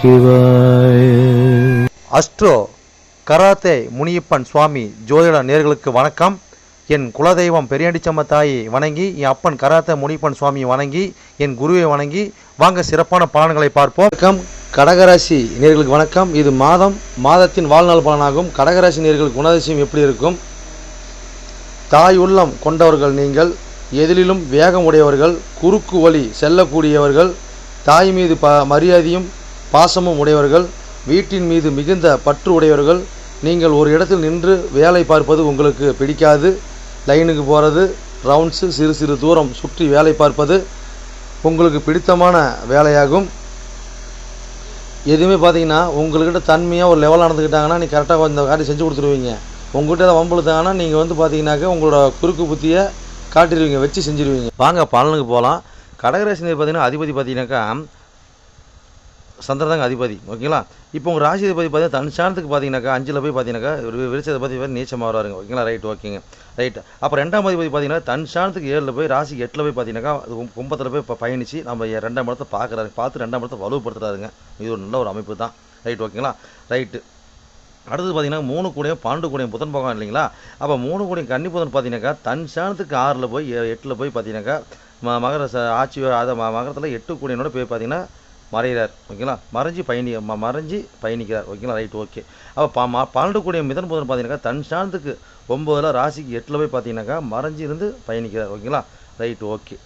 சிவாய. Astro karate Muniyappan சுவாமி ஜோதிட நேர்களுக்கு வணக்கம். என் குலதெய்வம் பெரியாண்டிச்சம்ம தாயை வணங்கி என் அப்பன் கராத்தே முனியப்பன் சுவாமியை வணங்கி என் குருவை வணங்கி வாங்க சிறப்பான பலன்களை பார்ப்போம். வணக்கம். கடகராசி நேர்களுக்கு வணக்கம். இது மாதம் மாதத்தின் வாழ்நாள் பலனாகும். கடகராசி நேர்களுக்கு குணாதிசயம் எப்படி இருக்கும்? தாய் உள்ளம் கொண்டவர்கள் நீங்கள் எதிலும் வேகம் உடையவர்கள் குறுக்கு வழி செல்லக்கூடியவர்கள் தாய் மீது ப மரியாதையும் பாசமும் உடையவர்கள் வீட்டின் மீது மிகுந்த பற்று உடையவர்கள் நீங்கள் ஒரு இடத்தில் நின்று வேலை பார்ப்பது உங்களுக்கு பிடிக்காது. லைனுக்கு போகிறது ரவுண்ட்ஸு சிறு சிறு தூரம் சுற்றி வேலை பார்ப்பது உங்களுக்கு பிடித்தமான வேலையாகும். எதுவுமே பார்த்தீங்கன்னா உங்கள்கிட்ட தன்மையாக ஒரு லெவல் நடந்துக்கிட்டாங்கன்னா நீ கரெக்டாக இந்த காரியம் செஞ்சு கொடுத்துருவீங்க. உங்கள்கிட்ட ஏதாவது வம்புழுத்தாங்கன்னா நீங்கள் வந்து பார்த்தீங்கன்னாக்கா உங்களோட குறுக்கு புத்தியை காட்டிடுவீங்க வச்சு செஞ்சுருவீங்க. வாங்க பலனுக்கு போகலாம் கடகராசி நேர் பார்த்தீங்கன்னா அதிபதி பார்த்தீங்கன்னாக்கா சந்திரதாங்க அதிபதி ஓகேங்களா? இப்போ உங்கள் ராசி அதிபதி பார்த்தீங்கன்னா தன் சாணத்துக்கு பார்த்தீங்கன்னாக்கா அஞ்சில் போய் பார்த்தீங்கன்னாக்கா ஒரு பற்றி பேர் நீச்சமாக வராருங்க ஓகேங்களா? ரைட் ஓகேங்க ரைட் அப்போ ரெண்டாம் அதிபதி பார்த்தீங்கன்னா தன் சாணத்துக்கு ஏழில் போய் ராசிக்கு எட்டில் போய் பார்த்தீங்கன்னாக்கா அது கும்பத்தில் போய் இப்போ பயணிச்சு நம்ம ரெண்டாம் இடத்தை பார்க்குறாரு. பார்த்து ரெண்டாம் இடத்தை வலுப்படுத்துறாருங்க. இது ஒரு நல்ல ஒரு அமைப்பு தான். ரைட் ஓகேங்களா ரைட்டு அடுத்தது பார்த்தீங்கன்னா மூணு கூடையும் பன்னெண்டு கூடையும் புதன் பகவான் இல்லைங்களா? அப்போ மூணு கூடையும் கன்னி புதன் பார்த்தீங்கன்னாக்கா தன் சாணத்துக்கு ஆறில் போய் எட்டில் போய் பார்த்தீங்கன்னாக்கா ம மகர ஆட்சி அதை மகரத்தில் எட்டு கூடையினோட போய் பார்த்தீங்கன்னா மறைகிறார் ஓகேங்களா? மறைஞ்சி பயணி ம மறைஞ்சி பயணிக்கிறார் ஓகேங்களா? Right okay. அப்போ பா மா பன்னெண்டு கூடிய மிதன் புதன் பார்த்தீங்கன்னாக்கா தன் சாணத்துக்கு ஒம்பதில் ராசிக்கு எட்டில் போய் பார்த்தீங்கன்னாக்கா மறைஞ்சி இருந்து பயணிக்கிறார் ஓகேங்களா? Right okay.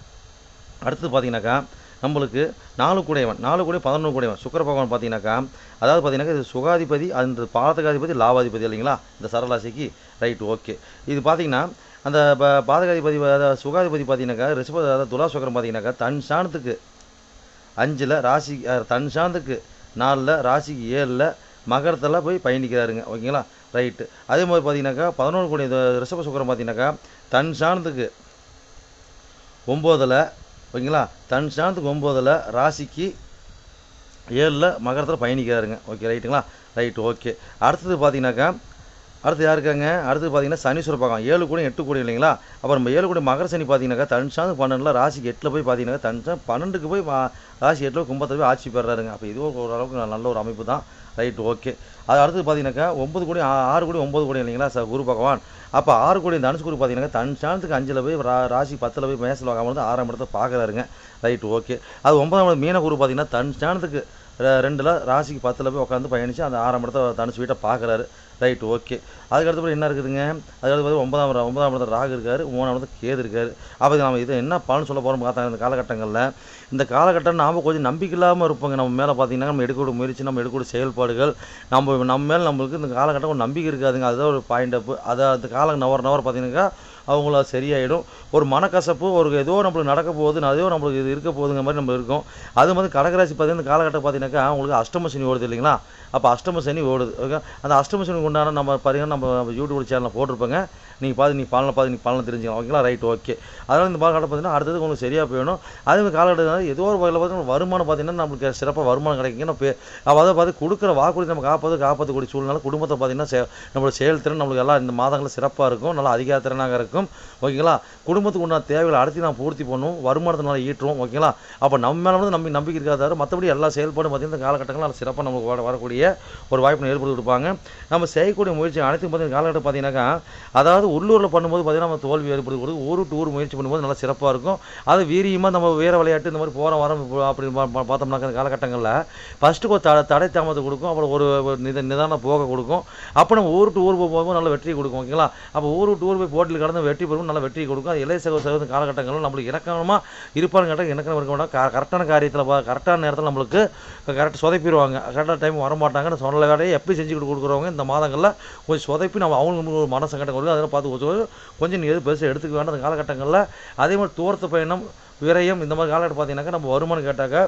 அடுத்தது பார்த்தீங்கன்னாக்கா நம்மளுக்கு நாலு கூடையவன் நாலு கூட பதினொன்று கூடையவன் சுக்கர பகவான் பார்த்தீங்கன்னாக்கா அதாவது பார்த்தீங்கன்னாக்கா இது சுகாதிபதி அந்த பாதகாதிபதி லாபாதிபதி இல்லைங்களா? இந்த சரராசிக்கு ரைட் ஓகே. இது பார்த்தீங்கன்னா அந்த ப- பாதகாதிபதி அதாவது சுகாதிபதி பார்த்தீங்கன்னாக்கா ரிஷப அதாவது துலா சுக்கரம் பார்த்தீங்கன்னாக்கா தன் சாணத்துக்கு அஞ்சில் ராசி தன் சாந்துக்கு நாலில் ராசிக்கு ஏழில் மகரத்தில் போய் பயணிக்கிறாருங்க. ஓகேங்களா? ரைட்டு அதே மாதிரி பார்த்தீங்கன்னாக்கா பதினொன்று கோடி ரிஷப சுக்கரம் பார்த்தீங்கன்னாக்கா தன் சாந்துக்கு ஒம்போதில் ஓகேங்களா? தன் சாந்துக்கு ஒம்போதில் ராசிக்கு ஏழில் மகரத்தில் பயணிக்கிறாருங்க. ஓகே ரைட்டுங்களா ரைட்டு ஓகே அடுத்தது பார்த்தீங்கன்னாக்கா அடுத்து யாருக்காங்க அடுத்து பார்த்தீங்கன்னா சனீஸ்வரர் பார்க்கலாம் ஏழு கூட எட்டு கூட இல்லைங்களா? அப்புறம் நம்ம ஏழு கூட மகர சனி பார்த்தீங்கன்னாக்கா தனிச்சாந்து பன்னெண்டில் ராசிக்கு எட்டில் போய் பார்த்தீங்கன்னா தனிச்சா பன்னெண்டுக்கு போய் ராசி எட்டில் கும்பத்தில் போய் ஆட்சி பெறாருங்க. அப்போ இது ஓரளவுக்கு நல்ல- ஒரு அமைப்பு தான். Right okay. அது அடுத்து பார்த்தீங்கன்னாக்கா ஒன்பது கோடி ஆறு கோடி ஒம்பது கோடி இல்லைங்களா சார் குரு பகவான்? அப்போ ஆறு கோடி தனுசு குரு பார்த்தீங்கன்னா தன் சாணத்துக்கு அஞ்சில் போய் ரா ராசி பத்தில் போய் மேசல் வாங்காமல் ஆறாம் இடத்தை பார்க்குறாருங்க. Right okay. அது ஒன்பதாம் மீன குரு பார்த்தீங்கன்னா தன் சாணத்துக்கு ரெண்டுல ராசிக்கு பத்தில் போய் உட்காந்து பயணிச்சு அந்த ஆறாம் இடத்த தனுசு வீட்டை பார்க்குறாரு ரைட் ஓகே அதுக்கடுத்து என்ன இருக்குதுங்க? அதுக்கடுத்து பார்த்து ஒன்பதாம் ஒன்பதாம் இடத்துல ராகு இருக்காரு மூணாம் இடத்துல கேது இருக்காரு. அப்போ நம்ம இது என்ன பலன் சொல்ல போகிறோம் பார்த்தா இந்த காலகட்டங்களில். இந்த காலகட்டம் நாம் கொஞ்சம் நம்பிக்கை இல்லாமல் இருப்போங்க. நம்ம மேலே பார்த்தீங்கன்னா நம்ம எடுக்கக்கூடிய முயற்சி நம்ம எடுக்கக்கூடிய செயல்பாடுகள் நம்ம நம்ம மேலே நம்மளுக்கு இந்த காலகட்டம் ஒரு நம்பிக்கை இருக்காதுங்க. அதுதான் ஒரு பாயிண்ட் அப்பு அதை அந்த காலம் நவர் நவர் பார்த்தீங்கன்னாக்கா அவங்கள சரியாயிடும். ஒரு மனக்கசப்பு ஒரு ஏதோ நம்மளுக்கு நடக்க போகுது ஏதோ நம்மளுக்கு இது இருக்க போகுதுங்க மாதிரி நம்ம இருக்கும். அது மாதிரி கடகராசி பார்த்தீங்கன்னா இந்த காலகட்டம் பார்த்தீங்கன்னாக்கா உங்களுக்கு அஷ்டம சனி ஓடுது இல்லைங்களா? அப்போ அஷ்டம சனி ஓடுது. ஓகே? அந்த அஷ்டம சனி உண்டான நம்ம பார்த்தீங்கன்னா நம்ம யூடியூப் சேனலில் போட்டிருப்பேங்க. நீங்கள் பார்த்து நீ பலனை பார்த்து நீ பலனை தெரிஞ்சுக்கலாம். ஓகேங்களா? ரைட் ஓகே அதனால் இந்த காலகட்டம் பார்த்தீங்கன்னா அடுத்தது உங்களுக்கு சரியாக போயிடும் அதே மாதிரி காலகட்டத்தில் ஏதோ ஒரு வகையில் பார்த்தீங்கன்னா வருமானம் பார்த்தீங்கன்னா நம்மளுக்கு சிறப்பாக வருமானம் கிடைக்குங்க. நம்ம பே- அப்போ அதை பார்த்து கொடுக்குற வாக்குறுதி நம்ம காப்பாற்ற காப்பாற்றக்கூடிய சூழ்நிலை குடும்பத்தை பார்த்தீங்கன்னா நம்மளோட செயல்திறன் நம்மளுக்கு எல்லாம் இந்த மாதங்களில் சிறப்பாக இருக்கும். நல்லா அதிகாரத்திறனாக இருக்கும். ஓகேங்களா? குடும்பத்துக்கு உண்டான தேவைகளை அடுத்து நான் பூர்த்தி பண்ணுவோம். வருமானத்தை நல்லா ஈட்டுவோம். ஓகேங்களா? அப்போ நம்ம மேலே வந்து நம்பி நம்பிக்கை இருக்காத தவிர மற்றபடி எல்லா செயல்பாடும் பார்த்தீங்கன்னா இந்த காலகட்டங்களில் சிறப்பாக நமக்கு வர வரக்கூடிய ஒரு வாய்ப்பு ஏற்படுத்தி கொடுப்பாங்க. நம்ம செய்யக்கூடிய முயற்சி அனைத்தும் பார்த்தீங்கன்னா காலகட்டம் பார்த்தீங்கன்னாக்கா அதாவது உள்ளூரில் பண்ணும்போது பார்த்தீங்கன்னா நம்ம தோல்வி ஏற்படுத்தி கொடுக்கும். ஊரு டூர் முயற்சி பண்ணும்போது நல்லா சிறப்பாக இருக்கும். அது வீரியமாக நம்ம வீர விளையாட்டு இந்த மாதிரி போகிற வர அப்படின்னு அப்படி பார்த்தோம்னாக்கா இந்த காலகட்டங்களில் ஃபஸ்ட்டு ஒரு தடை தடை தாமதத்தை கொடுக்கும். அப்புறம் ஒரு நித நிதானம் போக கொடுக்கும். அப்போ நம்ம ஊர் டு ஊர் போகும்போது நல்ல வெற்றி கொடுக்கும். ஓகேங்களா? அப்போ ஊர் டு ஊர் போய் போட்டியில் கடந்து வெற்றி பெறும் நல்ல வெற்றி கொடுக்கும். அது இளைய சகோ சகோதர காலகட்டங்களும் நம்மளுக்கு இணக்கமாக இருப்பாங்க கேட்டால் இணக்கம் இருக்க மாட்டாங்க. கரெக்டான காரியத்தில் கரெக்டான நேரத்தில் நம்மளுக்கு கரெக்டாக சொதப்பிடுவாங்க. கரெக்டான டைம் வர மாட்டாங்கன்னு சொன்ன வேலையை எப்படி செஞ்சு கொடுத்து கொடுக்குறவங்க இந்த மாதங்களில் கொஞ்சம் சொதப்பி நம்ம அவங்களுக்கு ஒரு மன சங்கடம் கொடுக்கும் அதெல்லாம் பார்த்து கொஞ்சம் கொஞ்சம் நீ எது பெருசாக எடுத்துக்க வேண்டாம் அந்த காலகட்டங்களில். அதே மாதிரி தூரத்து பயணம் விரயம் இந்த மாதிரி காலகட்டம் பார்த்தீங்கன்னாக்கா நம்ம வருமானம் கேட்டாக்க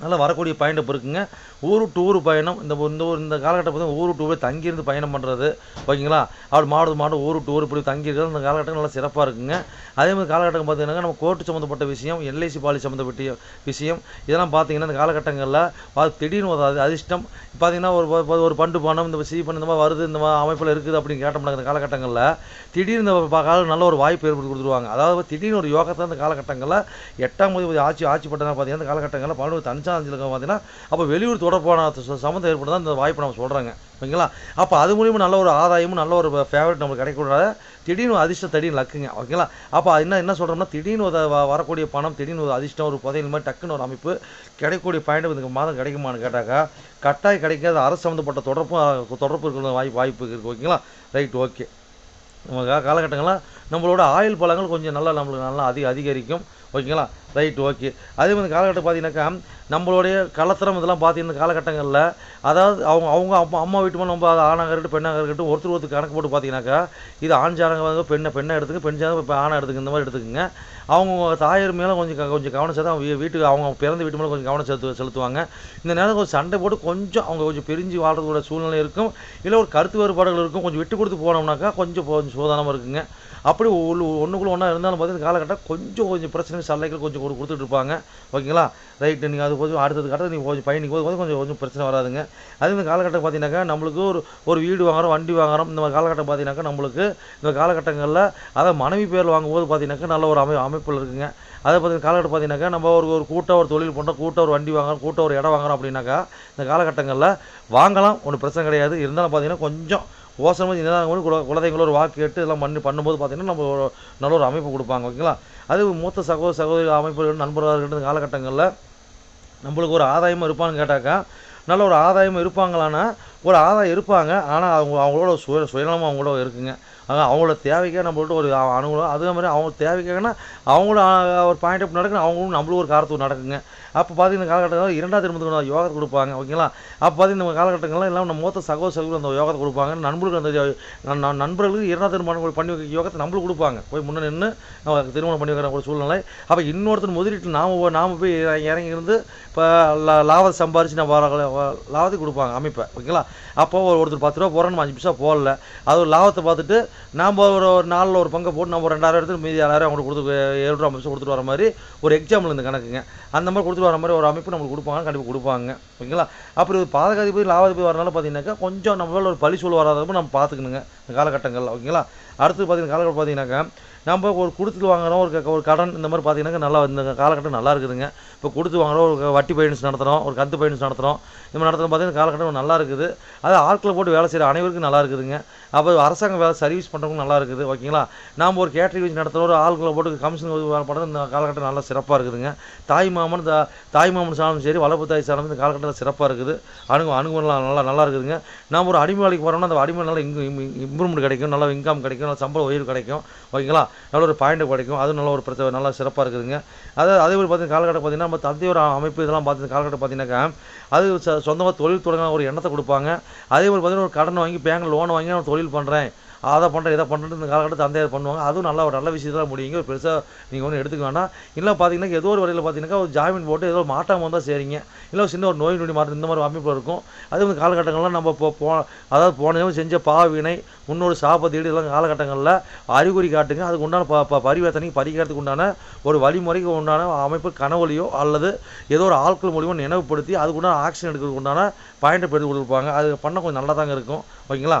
நல்லா வரக்கூடிய பயணம் இருக்குங்க. ஊர் டூர் பயணம். இந்த இந்த ஊர் இந்த காலகட்டம் பார்த்தீங்கன்னா ஊர் டூர் தங்கியிருந்து பயணம் பண்ணுறது ஓகேங்களா? அப்படி மாடு மாடு ஊர் டூர் இப்படி தங்கியிருக்கிறது அந்த இந்த காலகட்டம் நல்லா சிறப்பாக இருக்குங்க. அதே மாதிரி காலகட்டம் பார்த்தீங்கன்னா நம்ம கோர்ட்டு சம்மந்தப்பட்ட விஷயம் எல்ஐசி பாலிசி சம்மந்தப்பட்ட விஷயம் இதெல்லாம் பார்த்தீங்கன்னா இந்த காலகட்டங்களில் பா- திடீர்னு ஒரு அதிர்ஷ்டம். பார்த்தீங்கன்னா ஒரு ஒரு- பண்டு பணம் இந்த சி பண்ண இந்த மாதிரி வருது இந்த மாதிரி அமைப்பில் இருக்குது அப்படின்னு கேட்டோம்னா இந்த காலகட்டங்களில் திடீர்னு இந்த கால நல்ல ஒரு வாய்ப்பு ஏற்படுத்தி கொடுத்துருவாங்க. அதாவது திடீர்னு ஒரு யோகத்தை இந்த காலகட்டங்களில் எட்டாம் தேதி ஆட்சி ஆட்சி பட்டதாக பார்த்தீங்கன்னா இந்த காலகட்டங்களில் பன்னெண்டு தன் தஞ்சாவூர் பார்த்தீங்கன்னா அப்போ வெளியூர் தொடர்பான சம்மந்தம் ஏற்பட்டு இந்த வாய்ப்பு நம்ம சொல்கிறாங்க ஓகேங்களா? அப்போ அது மூலியமா நல்ல ஒரு ஆதாயமும் நல்ல ஒரு ஃபேவரட் நம்மளுக்கு கிடைக்கக்கூடாது திடீர்னு அதிர்ஷ்டம் திடீர்னு லக்குங்க. ஓகேங்களா? அப்போ என்ன என்ன சொல்கிறோம்னா திடீர்னு வரக்கூடிய பணம் திடீர்னு ஒரு அதிர்ஷ்டம் ஒரு புதையல் மாதிரி டக்குன்னு ஒரு அமைப்பு கிடைக்கக்கூடிய பாயிண்ட் இந்த மாதம் கிடைக்குமான்னு கேட்டாக்கா கட்டாயம் கிடைக்காத அரசு சம்மந்தப்பட்ட தொடர்பும் தொடர்பு இருக்கிற வாய்ப்பு வாய்ப்பு இருக்குது ஓகேங்களா? ரைட் ஓகே நம்ம காலகட்டங்கள்லாம் நம்மளோட ஆயுள் பழங்கள் கொஞ்சம் நல்லா நம்மளுக்கு நல்லா அதிக அதிகரிக்கும். ஓகேங்களா? ரைட் ஓகே அதே மாதிரி காலகட்டம் பார்த்தீங்கன்னாக்கா நம்மளுடைய கலத்திரம் இதெல்லாம் பார்த்தீங்கன்னா காலகட்டங்களில் அதாவது அவங்க அவங்க அம்மா அம்மா வீட்டு மேலே நம்ம ஆணாக இருக்கட்டும் பெண்ணாக இருக்கட்டும் ஒருத்தர் ஒருத்தர் கணக்கு போட்டு பார்த்தீங்கன்னாக்கா இது ஆண் ஜாதகம் பெண்ணை பெண்ணை எடுத்துக்க பெண் ஜாதகம் இப்போ ஆணை எடுத்துக்க இந்த மாதிரி எடுத்துக்கோங்க. அவங்க தாயார் மேலே கொஞ்சம் கொஞ்சம் கவனம் சேர்த்து அவங்க வீ- வீட்டுக்கு அவங்க பிறந்த வீட்டு மேலே கொஞ்சம் கவனம் செலுத்து செலுத்துவாங்க. இந்த நேரம் கொஞ்சம் சண்டை போட்டு கொஞ்சம் அவங்க கொஞ்சம் பிரிஞ்சு வாழ்றதோட சூழ்நிலை இருக்கும். இல்லை ஒரு கருத்து வேறுபாடுகள் இருக்கும். கொஞ்சம் விட்டு கொடுத்து போனோம்னாக்கா கொஞ்சம் கொஞ்சம் சூதானமாக இருக்குங்க. அப்படி உள்ள ஒன்றுக்குள்ள ஒன்றா இருந்தாலும் பார்த்தீங்கன்னா காலகட்டம் கொஞ்சம் கொஞ்சம் பிரச்சனை சல்லைகள் கொஞ்சம் உங்களுக்கு கொடுத்துட்டு இருப்பாங்க. ஓகேங்களா? ரைட்டு நீங்கள் அது கொஞ்சம் அடுத்தது கட்டத்தில் நீங்கள் கொஞ்சம் பயணிக்கும் போது கொஞ்சம் கொஞ்சம் கொஞ்சம் பிரச்சனை வராதுங்க. அதே மாதிரி காலகட்டம் பார்த்தீங்கன்னாக்கா நம்மளுக்கு ஒரு ஒரு வீடு வாங்குறோம் வண்டி வாங்குறோம். இந்த மாதிரி காலகட்டம் பார்த்தீங்கன்னாக்கா நம்மளுக்கு இந்த காலகட்டங்களில் அதாவது மனைவி பேர் வாங்கும்போது பார்த்தீங்கன்னாக்கா நல்ல ஒரு அமை அமைப்பில் இருக்குங்க. அதை பற்றி காலகட்டம் பார்த்தீங்கன்னாக்கா நம்ம ஒரு ஒரு கூட்டம் ஒரு தொழில் பண்ணுறோம் கூட்டம் ஒரு வண்டி வாங்குறோம் கூட்டம் ஒரு இடம் வாங்குறோம் அப்படின்னாக்கா இந்த காலகட்டங்களில் வாங்கலாம் ஒன்றும் பிரச்சனை கிடையாது. இருந்தாலும் பார்த்தீங்கன்னா கொஞ்சம் ஓசனமாக இருந்தாலும் கூட குல குலதெய்வங்கள ஒரு வாக்கு கேட்டு இதெல்லாம் பண்ணி பண்ணும்போது பார்த்தீங்கன்னா நம்ம ஒரு நல்ல ஒரு அமைப்பு கொடுப்பாங்க ஓகேங்களா? அது மூத்த சகோதர சகோதரி அமைப்புகள் நண்பராக இருக்கின்ற காலகட்டங்களில் நம்மளுக்கு ஒரு ஆதாயமாக இருப்பான்னு கேட்டாக்கா நல்ல ஒரு ஆதாயமாக இருப்பாங்களான்னா ஒரு ஆதாயம் இருப்பாங்க. ஆனால் அவங்க அவங்களோட சுய சுயநலமாக அவங்களோட இருக்குங்க. அதான் அவங்களோட தேவைக்காக நம்மள்ட்ட ஒரு அ- அதே மாதிரி அவங்க தேவைக்காகனா அவங்களும் ஒரு பாயிண்ட் அப் நடக்கணும் அவங்களும் நம்மளும் ஒரு காரத்துக்கு நடக்குங்க. அப்போ பார்த்தீங்கன்னா காலகட்டத்தில் இரண்டாவது திருமணத்துக்கு யோகத்தை கொடுப்பாங்க. ஓகேங்களா அப்போ பார்த்தீங்கன்னா நம்ம காலகட்டங்கள்லாம் எல்லாம் நம்ம மூத்த சகோதர சகோதரி அந்த யோகத்தை கொடுப்பாங்க. நண்பர்களுக்கு அந்த நண்பர்களுக்கு இரண்டாவது திருமணம் பண்ணி வைக்க யோகத்தை நம்மளுக்கு கொடுப்பாங்க. போய் முன்னே நின்று திருமணம் பண்ணி வைக்கிற ஒரு சூழ்நிலை. அப்போ இன்னொருத்தர் முதலீட்டு நாம நாம் நாம போய் இறங்கி- இருந்து இப்போ லாபத்தை சம்பாரித்து நம்ம வர லாபத்தை கொடுப்பாங்க அமைப்பை. ஓகேங்களா அப்போ ஒரு ஒருத்தர் பத்து ரூபா போகிறோம் நம்ம அஞ்சு பைசா போடல. அது ஒரு லாபத்தை பார்த்துட்டு நாம் ஒரு ஒரு நாளில் ஒரு பங்கை போட்டு நம்ம ஒரு ரெண்டாயிரம் எடுத்து மீதி ஆறாயிரம் அவங்களுக்கு கொடுத்து ஏழு ரூபா அஞ்சு கொடுத்துட்டு வர மாதிரி ஒரு எக்ஸாம்பிள் இந்த கணக்குங்க. அந்த மாதிரி கொடுத்துட்டு வர மாதிரி ஒரு அமைப்பு நம்மளுக்கு கொடுப்பாங்க கண்டிப்பாக கொடுப்பாங்க. ஓகேங்களா? அப்புறம் ஒரு பாதகாதிபதி லாபாதிபதி வரனால பார்த்தீங்கன்னாக்கா கொஞ்சம் நம்மளால ஒரு பழி சூழல் வராதப்போ நம்ம பார்த்துக்கணுங்க இந்த காலகட்டங்களில். ஓகேங்களா? அடுத்து பார்த்தீங்கன்னா காலகட்டம் பார்த்தீங்கன்னாக்கா நம்ம ஒரு கொடுத்துட்டு வாங்குகிறோம் ஒரு க- ஒரு கடன் இந்த மாதிரி பார்த்தீங்கன்னாக்கா நல்லா இந்த காலகட்டம் நல்லா இருக்குதுங்க. இப்போ கொடுத்து வாங்குறோம் ஒரு வட்டி பயின்ஸ் நடத்துகிறோம் ஒரு கந்து பயின்ஸ் நடத்துகிறோம் இந்த மாதிரி நடத்துகிறோம் பார்த்தீங்கன்னா காலகட்டம் நல்லா இருக்குது. அது ஆட்களை போட்டு வேலை செய்கிற அனைவருக்கும் நல்லா இருக்குதுங்க. அப்போ அரசாங்க வேலை சர்வீஸ் பண்ணுறவங்க நல்லா இருக்குது ஓகேங்களா? நாம் ஒரு கேட்டரிங் வச்சு நடத்துகிறோம் ஒரு ஆட்களை போட்டு கமிஷன் பண்ணுறது இந்த காலகட்டம் நல்லா சிறப்பாக இருக்குதுங்க. தாய் மாமன் தா- தாய் மாமன் சாணம் சரி வளர்ப்பு தாய் சாணம் இந்த காலகட்டத்தில் சிறப்பாக இருக்குது. அணுகு அணுகுலாம் நல்லா நல்லா இருக்குதுங்க. நாம் ஒரு அடிமை வேலைக்கு போகிறோம்னா அந்த அடிமை நல்லா இங்கு இம்ப்ரூவ்மெண்ட் கிடைக்கும் நல்லா இன்கம் கிடைக்கும் நல்லா சம்பள உயர்வு கிடைக்கும் ஓகேங்களா? நல்ல ஒரு பாயிண்ட் கிடைக்கும். அது நல்ல ஒரு பிரச்சனை நல்லா சிறப்பாக இருக்குதுங்க. அதாவது அதே மாதிரி பார்த்தீங்கன்னா காலகட்டம் பார்த்தீங்கன்னா நம்ம தந்தையோட அமைப்பு இதெல்லாம் பார்த்து காலகட்டம் பார்த்தீங்கன்னாக்கா அது சொ- தொழில் தொடங்க ஒரு எண்ணத்தை கொடுப்பாங்க. அதே மாதிரி பார்த்தீங்கன்னா ஒரு கடன் வாங்கி பேங்க் லோன் வாங்கி நான் தொழில் பண்ணுறேன் அதை பண்ணுறேன் இதை பண்ணுறது இந்த காலகட்டத்தில் தந்தையார் பண்ணுவாங்க. அதுவும் நல்ல ஒரு நல்ல விஷயத்தில் முடியுங்க. ஒரு பெருசாக நீங்கள் ஒன்றும் எடுத்துக்க வேணாம் இல்லை பார்த்தீங்கன்னா ஏதோ ஒரு வரையில் பார்த்தீங்கன்னா ஒரு ஜாமீன் போட்டு ஏதோ ஒரு மாட்டாமல் வந்தால் சரிங்க. இல்லை ஒரு சின்ன ஒரு நோய் நொடி மாற்றம் இந்த மாதிரி அமைப்பு இருக்கும். அது வந்து காலகட்டங்கள்லாம் நம்ம இப்போ போ அதாவது போன செஞ்ச பாவினை முன்னோடு சாபத்தீடு இதெல்லாம் காலகட்டங்களில் அறிகுறி காட்டுங்க. அதுக்கு உண்டான ப ப பரிவர்த்தனைக்கு பறிக்கிறதுக்கு உண்டான ஒரு வழிமுறைக்கு உண்டான அமைப்பு கனவுலையோ அல்லது ஏதோ ஒரு ஆட்கள் மூலியமாக நினைவுபடுத்தி அதுக்கு உண்டான ஆக்ஷன் எடுக்கிறதுக்கு உண்டான பாயிண்ட்டை பெற்று கொடுப்பாங்க. அது பண்ண கொஞ்சம் நல்லா தாங்க இருக்கும். ஓகேங்களா?